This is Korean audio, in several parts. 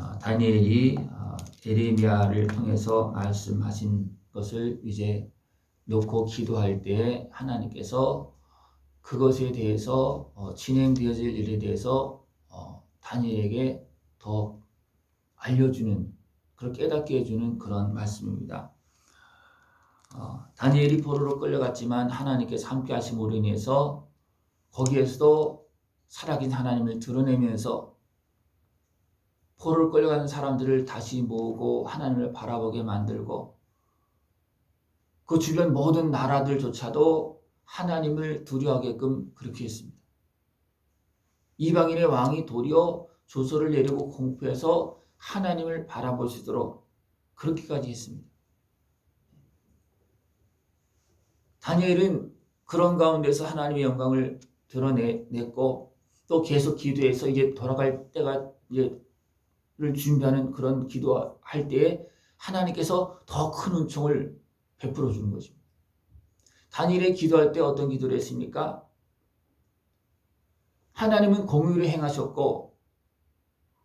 어, 다니엘이 어, 에레미야를 통해서 말씀하신 것을 이제 놓고 기도할 때 하나님께서 그것에 대해서 어, 진행되어질 일에 대해서 어, 다니엘에게 더 알려주는 그렇게 깨닫게 해주는 그런 말씀입니다. 어, 다니엘이 포로로 끌려갔지만 하나님께서 함께 하심으로 인해서 거기에서도 살아긴 하나님을 드러내면서 포로를 끌려가는 사람들을 다시 모으고 하나님을 바라보게 만들고 그 주변 모든 나라들조차도 하나님을 두려워하게끔 그렇게 했습니다. 이방인의 왕이 도리어 조서를 내리고 공포해서 하나님을 있도록 그렇게까지 했습니다. 다니엘은 그런 가운데서 하나님의 영광을 드러냈고 또 계속 기도해서 이제 돌아갈 때가 이제 를 준비하는 그런 기도할 때에 하나님께서 더 큰 은총을 베풀어 주는 것입니다. 다니엘의 기도할 때 어떤 기도를 했습니까? 하나님은 공의를 행하셨고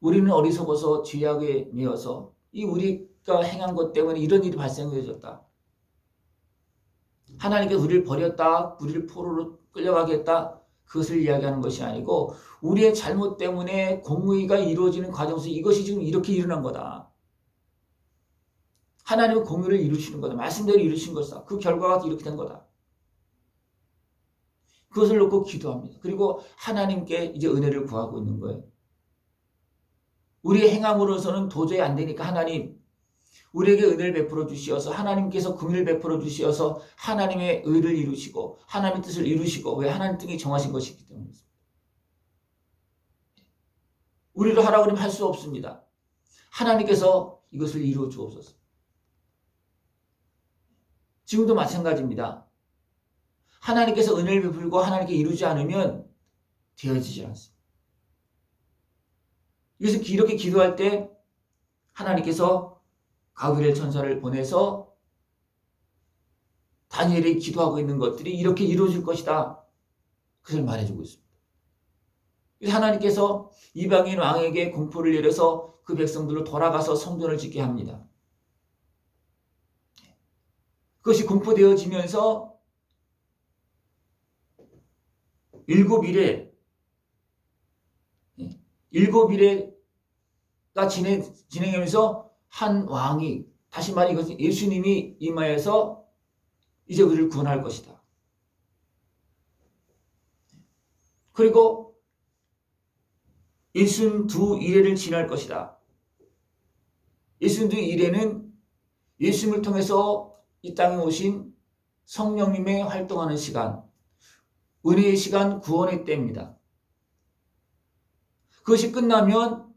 우리는 어리석어서 죄악에 매여서 이 우리가 행한 것 때문에 이런 일이 발생되어졌다. 하나님께서 우리를 버렸다, 우리를 포로로 끌려가겠다, 그것을 이야기하는 것이 아니고 우리의 잘못 때문에 공의가 이루어지는 과정에서 이것이 지금 이렇게 일어난 거다. 하나님은 공의를 이루시는 거다. 말씀대로 이루신 것이다. 그 결과가 이렇게 된 거다. 그것을 놓고 기도합니다. 그리고 하나님께 이제 은혜를 구하고 있는 거예요. 우리의 행함으로서는 도저히 안 되니까 하나님 우리에게 은혜를 베풀어 주시어서 하나님께서 긍휼을 베풀어 주시어서 하나님의 의를 이루시고 하나님의 뜻을 이루시고 왜 하나님 뜻이 정하신 것이기 때문입니다. 우리로 하라 그러면 할 수 없습니다. 하나님께서 이것을 이루어 주옵소서. 지금도 마찬가지입니다. 하나님께서 은혜를 베풀고 하나님께 이루지 않으면 되어지지 않습니다. 그래서 이렇게 기도할 때 하나님께서 가브리엘 천사를 보내서 다니엘이 기도하고 있는 것들이 이렇게 이루어질 것이다. 그것을 말해주고 있습니다. 하나님께서 이방인 왕에게 공포를 내려서 그 백성들로 돌아가서 성전을 짓게 합니다. 그것이 공포되어지면서 일곱 일에 일곱 일에가 진행, 진행하면서 한 왕이 다시 말해 이것은 예수님이 임하여서 이제 우리를 구원할 것이다. 그리고 예순 두 일회를 지날 것이다. 예순 두 일회는 예수님을 통해서 이 땅에 오신 성령님의 활동하는 시간, 은혜의 시간, 구원의 때입니다. 그것이 끝나면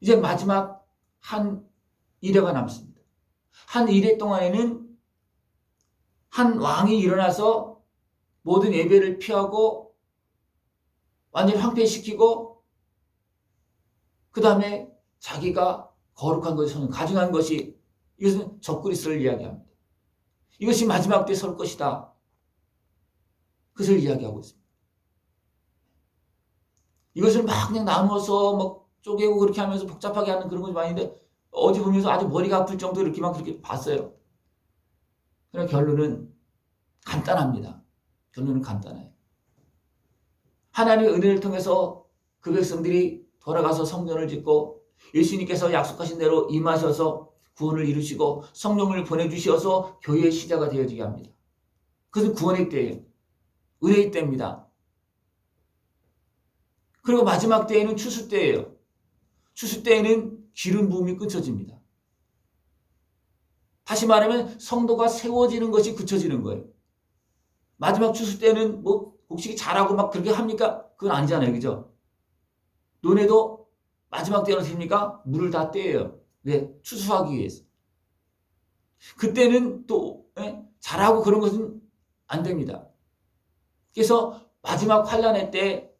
이제 마지막 한 일회가 남습니다. 한 일회 동안에는 한 왕이 일어나서 모든 예배를 피하고 완전히 황폐시키고 그 다음에 자기가 거룩한 것이 서는 가증한 것이 이것은 적그리스를 이야기합니다. 이것이 마지막 때 설 것이다. 그것을 이야기하고 있습니다. 이것을 막 그냥 나누어서 뭐 쪼개고 그렇게 하면서 복잡하게 하는 그런 것이 많은데 어제 보면서 아주 머리가 아플 정도로 이렇게만 그렇게 봤어요. 그러나 결론은 간단합니다. 결론은 간단해요. 하나님의 은혜를 통해서 그 백성들이 돌아가서 성전을 짓고 예수님께서 약속하신 대로 임하셔서 구원을 이루시고 성령을 보내주셔서 교회의 시작가 되어지게 합니다. 그것은 구원의 때예요. 은혜의 때입니다. 그리고 마지막 때에는 추수 때예요. 추수 때에는 기름 부음이 끊쳐집니다. 다시 말하면 성도가 세워지는 것이 굳혀지는 거예요. 마지막 추수 때는 뭐 곡식이 자라고 막 그렇게 합니까? 그건 아니잖아요. 그죠? 논에도 마지막 때는 어떻습니까? 물을 다 떼요. 왜? 추수하기 위해서. 그때는 또 예? 자라고 그런 것은 안 됩니다. 그래서 마지막 환란의 때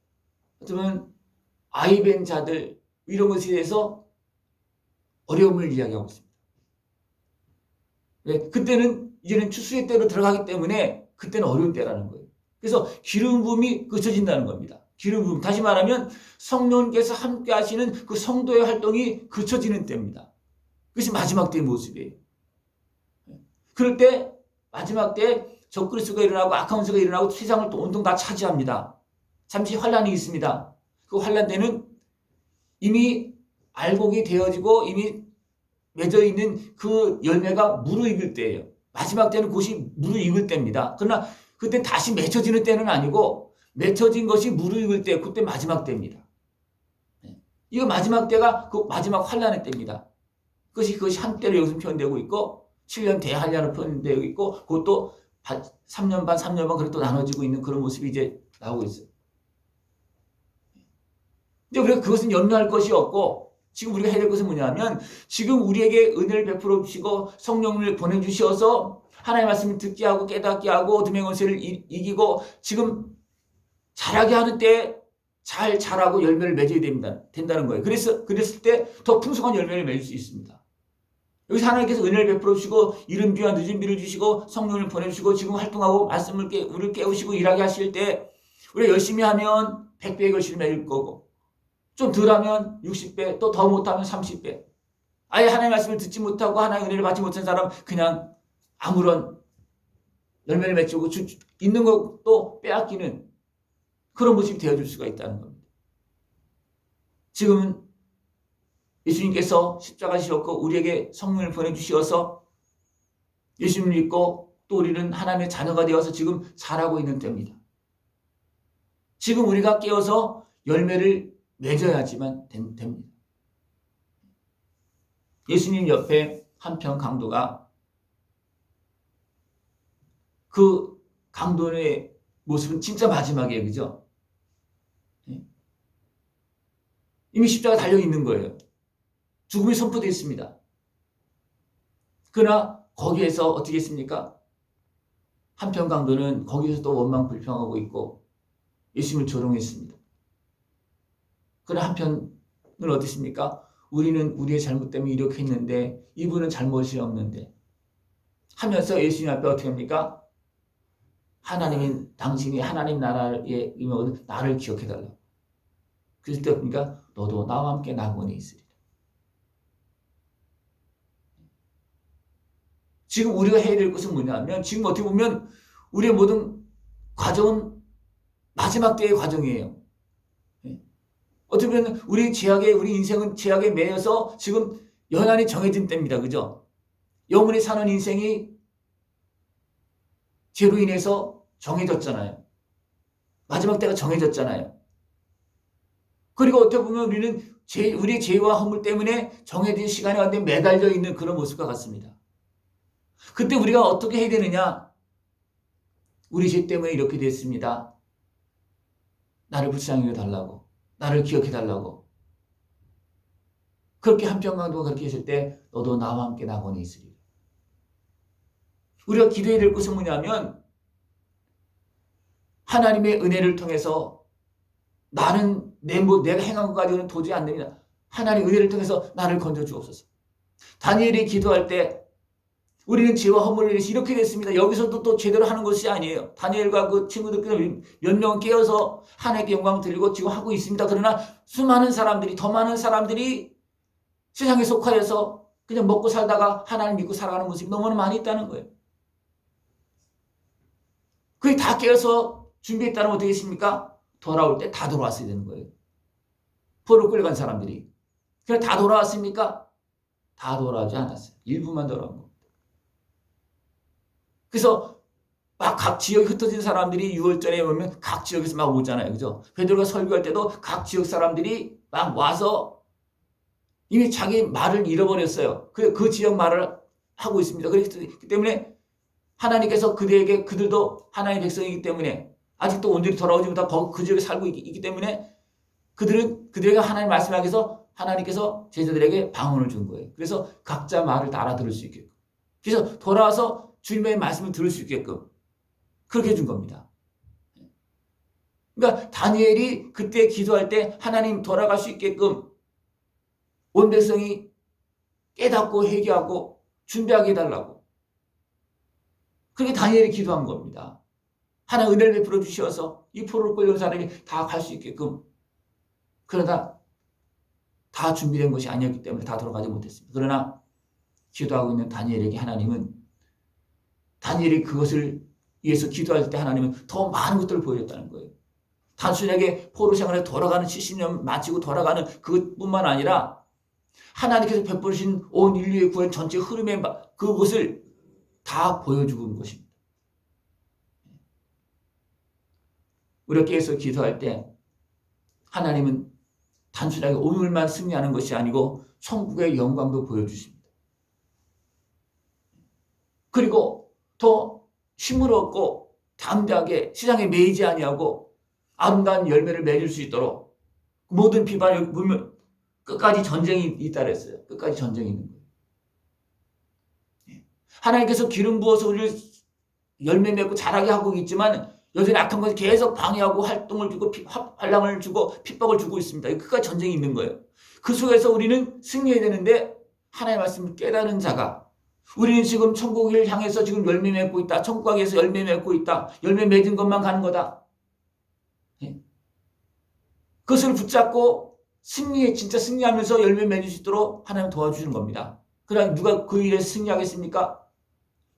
어쩌면 아이벤 자들 이런 것에 대해서 어려움을 이야기하고 있습니다. 왜? 그때는 이제는 추수의 때로 들어가기 때문에 그때는 어려운 때라는 거예요. 그래서 기름 부음이 그쳐진다는 겁니다. 기름 부음. 다시 말하면 성령께서 함께 하시는 그 성도의 활동이 그쳐지는 때입니다. 그것이 마지막 때의 모습이에요. 그럴 때 마지막 때 적그리스가 일어나고 원수가 일어나고 세상을 또 온통 다 차지합니다. 잠시 환란이 있습니다. 그 환란 때는 이미 알곡이 되어지고 이미 맺어 있는 그 열매가 무르익을 때예요. 마지막 때는 그것이 무르익을 때입니다. 그러나 그때 다시 맺혀지는 때는 아니고 맺혀진 것이 무르익을 때 그때 마지막 때입니다. 네. 이거 마지막 때가 그 마지막 환란의 때입니다. 그것이 그것이 한때로 여기서 표현되고 있고 7년 대한란으로 표현되고 있고 그것도 3년 반, 3년 반 그렇게 또 나눠지고 있는 그런 모습이 이제 나오고 있어요. 이제 우리가 그것은 염려할 것이 없고 지금 우리가 해야 될 것은 뭐냐면 지금 우리에게 은혜를 베풀어 주시고 성령을 보내 주셔서 하나님의 말씀을 듣게 하고 깨닫게 하고 어둠의 권세를 이기고 지금 잘하게 하는 때잘 자라고 열매를 맺어야 됩니다. 된다는 거예요. 그래서 그랬을 때 더 풍성한 열매를 맺을 수 있습니다. 여기서 하나님께서 은혜를 베풀어 주시고 이른 비와 늦은 비를 주시고 성령을 보내 주시고 지금 활동하고 말씀을 깨, 우리를 깨우시고 일하게 하실 때 우리가 열심히 하면 100배의 것을 맺을 거고 좀 덜하면 60배 또 더 못하면 30배 아예 하나님의 말씀을 듣지 못하고 하나님의 은혜를 받지 못한 사람 은 그냥 아무런 열매를 맺고 있는 것도 빼앗기는 그런 모습이 되어줄 수가 있다는 겁니다. 지금은 예수님께서 십자가 지셨고 우리에게 성령을 보내주시어서 예수님을 믿고 또 우리는 하나님의 자녀가 되어서 지금 살아고 있는 때입니다. 지금 우리가 깨어서 열매를 맺어야지만 됩니다. 예수님 옆에 한편 강도가 그 강도의 모습은 진짜 마지막이에요. 그죠? 예. 이미 십자가 달려 있는 거예요. 죽음이 선포되어 있습니다. 그러나 거기에서 어떻게 했습니까? 한편 강도는 거기서 또 원망 불평하고 있고 예수님을 조롱했습니다. 그러나 한편은 어떻습니까? 우리는 우리의 잘못 때문에 이렇게 했는데 이분은 잘못이 없는데 하면서 예수님 앞에 어떻게 합니까? 하나님인 당신이 하나님 나라에 임하거든 나를 기억해달라. 그랬을 때 보니까 너도 나와 함께 낙원에 있으리. 지금 우리가 해야 될 것은 뭐냐면 지금 어떻게 보면 우리의 모든 과정은 마지막 때의 과정이에요. 예. 어떻게 보면 우리 제약에 우리 인생은 제약에 매여서 지금 연한이 정해진 때입니다. 그죠? 영원히 사는 인생이 죄로 인해서 정해졌잖아요. 마지막 때가 정해졌잖아요. 그리고 어떻게 보면 우리는 제, 우리의 죄와 허물 때문에 정해진 시간에 완전히 매달려 있는 그런 모습과 같습니다. 그때 우리가 어떻게 해야 되느냐? 우리 죄 때문에 이렇게 됐습니다. 나를 불쌍히 달라고. 나를 기억해 달라고. 그렇게 한평강도가 그렇게 했을 때 너도 나와 함께 낙원에 있으리. 우리가 기도해야 될 것은 뭐냐면 하나님의 은혜를 통해서 나는 내, 뭐, 내가 행한 것 가지고는 도저히 안 됩니다. 하나님 은혜를 통해서 나를 건져 주옵소서. 다니엘이 기도할 때 우리는 죄와 허물을 위해서 이렇게 됐습니다. 여기서도 또 제대로 하는 것이 아니에요. 다니엘과 그 친구들끼리 몇 명은 깨어서 하나님께 영광을 드리고 지금 하고 있습니다. 그러나 수많은 사람들이, 더 많은 사람들이 세상에 속하여서 그냥 먹고 살다가 하나님 믿고 살아가는 모습이 너무나 많이 있다는 거예요. 그게 다 깨어서 준비했다는 어떻게 했습니까? 돌아올 때 다 돌아왔어야 되는 거예요. 포로 끌려간 사람들이. 그래 다 돌아왔습니까? 다 돌아오지 않았어요. 일부만 돌아온 거. 그래서 막 각 지역에 흩어진 사람들이 6월절에 오면 각 지역에서 막 오잖아요. 그죠? 베드로가 설교할 때도 각 지역 사람들이 막 와서 이미 자기 말을 잃어버렸어요. 그, 그 지역 말을 하고 있습니다. 그렇기 때문에 하나님께서 그들에게 그들도 하나님의 백성이기 때문에 아직도 온전히 돌아오지 못하고 그 지역에 살고 있기, 있기 때문에 그들은 그들에게 하나님 말씀하기 위해서 하나님께서 제자들에게 방언을 준 거예요. 그래서 각자 말을 다 알아들을 수 있게끔. 그래서 돌아와서 주님의 말씀을 들을 수 있게끔 그렇게 해준 겁니다. 그러니까 다니엘이 그때 기도할 때 하나님 돌아갈 수 있게끔 온 백성이 깨닫고 회개하고 준비하게 해달라고. 그렇게 다니엘이 기도한 겁니다. 하나 은혜를 베풀어 주셔서 이 포로를 끌려온 사람이 다 갈 수 있게끔 그러다 다 준비된 것이 아니었기 때문에 다 돌아가지 못했습니다. 그러나 기도하고 있는 다니엘에게 하나님은 다니엘이 그것을 위해서 기도할 때 하나님은 더 많은 것들을 보여줬다는 거예요. 단순하게 포로 생활에 돌아가는 70년 마치고 돌아가는 그것뿐만 아니라 하나님께서 베푸신 온 인류의 구원 전체 흐름의 마- 그것을 다 보여주고 것입니다. 우리가 깨서 기도할 때 하나님은 단순하게 오늘만 승리하는 것이 아니고 천국의 영광도 보여주십니다. 그리고 더 힘을 얻고 담대하게 시장에 매이지 아니하고 아름다운 열매를 맺을 수 있도록 모든 비반을 물면 끝까지 전쟁이 있다 그랬어요. 끝까지 전쟁이 있는 거예요. 예. 하나님께서 기름 부어서 우리를 열매 맺고 자라게 하고 있지만 여전히 악한 것을 계속 방해하고 활동을 주고 피- 화- 환란을 주고 핍박을 주고 있습니다. 끝까지 전쟁이 있는 거예요. 그 속에서 우리는 승리해야 되는데 하나님의 말씀을 깨달은 자가 우리는 지금 천국을 향해서 지금 열매 맺고 있다. 천국 가게에서 열매 맺고 있다. 열매 맺은 것만 가는 거다. 예? 그것을 붙잡고 승리에 진짜 승리하면서 열매 맺을 수 있도록 하나님 도와주시는 겁니다. 그러나 누가 그 일에 승리하겠습니까?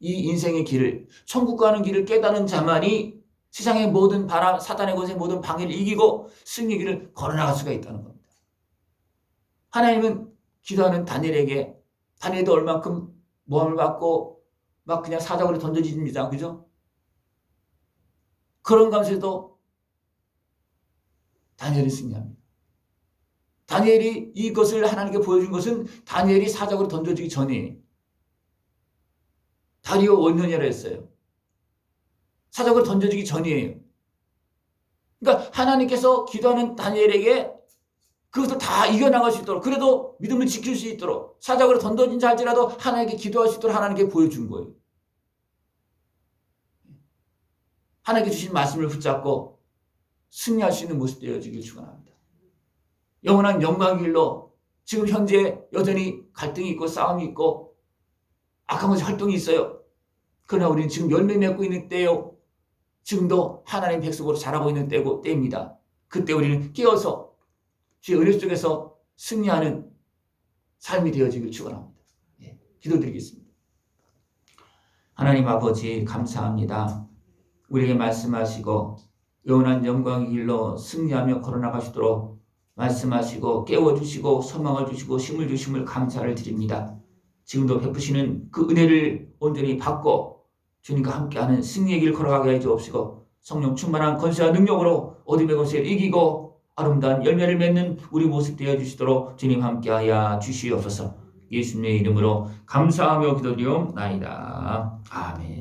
이 인생의 길을 천국 가는 길을 깨달은 자만이 세상의 모든 바람, 사단의 것의 모든 방해를 이기고 승리 길을 걸어나갈 수가 있다는 겁니다. 하나님은 기도하는 다니엘에게 다니엘도 얼만큼 모함을 받고 막 그냥 사자고로 던져집니다. 그죠? 그런 가운데도 다니엘이 승리합니다. 다니엘이 이것을 하나님께 보여준 것은 다니엘이 사자고로 던져지기 전에 다리오 원년이라 했어요. 사자고로 던져지기 전이에요. 그러니까 하나님께서 기도하는 다니엘에게 그것을 다 이겨나갈 수 있도록 그래도 믿음을 지킬 수 있도록 사자고로 던져진 자 할지라도 하나님께 기도할 수 있도록 하나님께 보여준 거예요. 하나님께 주신 말씀을 붙잡고 승리할 수 있는 모습 되어지길 축원합니다. 영원한 영광의 길로 지금 현재 여전히 갈등이 있고 싸움이 있고 악한 것이 활동이 있어요. 그러나 우리는 지금 열매 맺고 있는 때요. 지금도 하나님 백성으로 자라고 있는 때고 때입니다. 그때 우리는 깨어서 주의 은혜 속에서 승리하는 삶이 되어지길 축원합니다. 예, 기도드리겠습니다. 하나님 아버지 감사합니다. 우리에게 말씀하시고 영원한 영광의 길로 승리하며 걸어나가시도록 말씀하시고 깨워주시고 소망을 주시고 힘을 주심을 감사를 드립니다. 지금도 베푸시는 그 은혜를 온전히 받고 주님과 함께하는 승리의 길 걸어가게 해 주옵시고 성령 충만한 권세와 능력으로 어둠의 권세를 이기고 아름다운 열매를 맺는 우리 모습 되어 주시도록 주님 함께하여 주시옵소서 예수님의 이름으로 감사하며 기도드리옵나이다. 아멘